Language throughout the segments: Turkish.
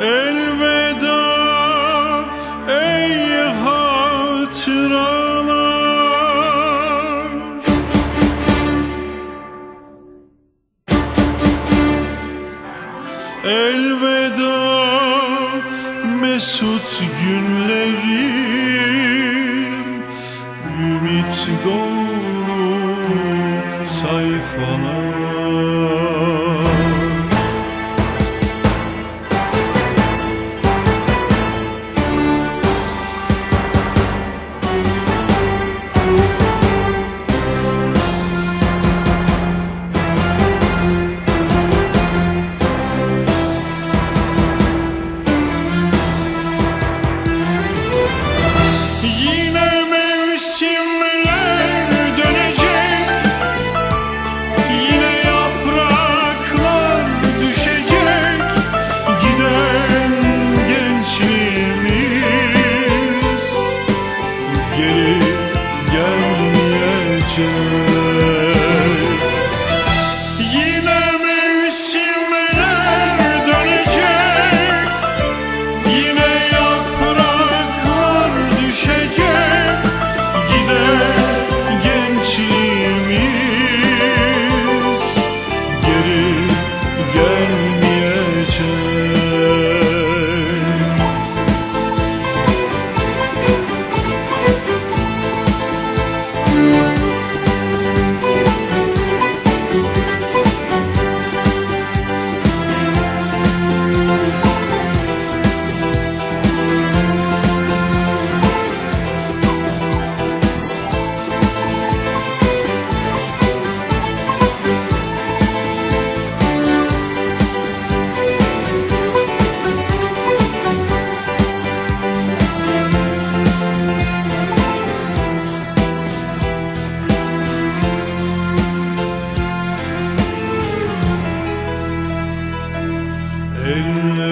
Elveda ey hatıralar. Elveda mesut günlerim To go.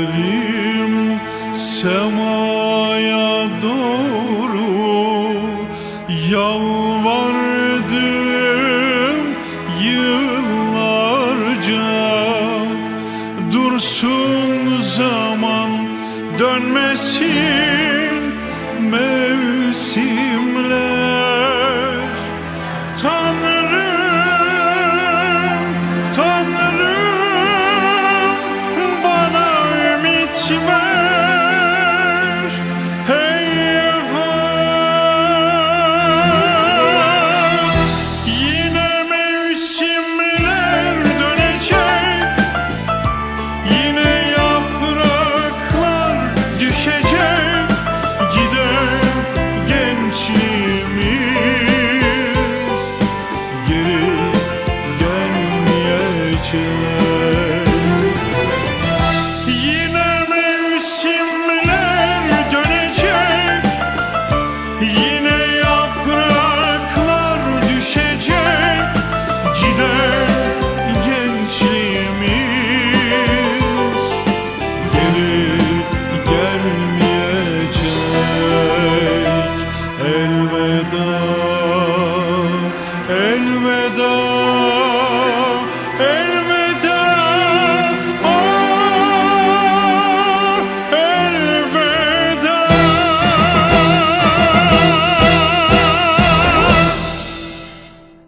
Ellerim semaya doğru yalvar 하지만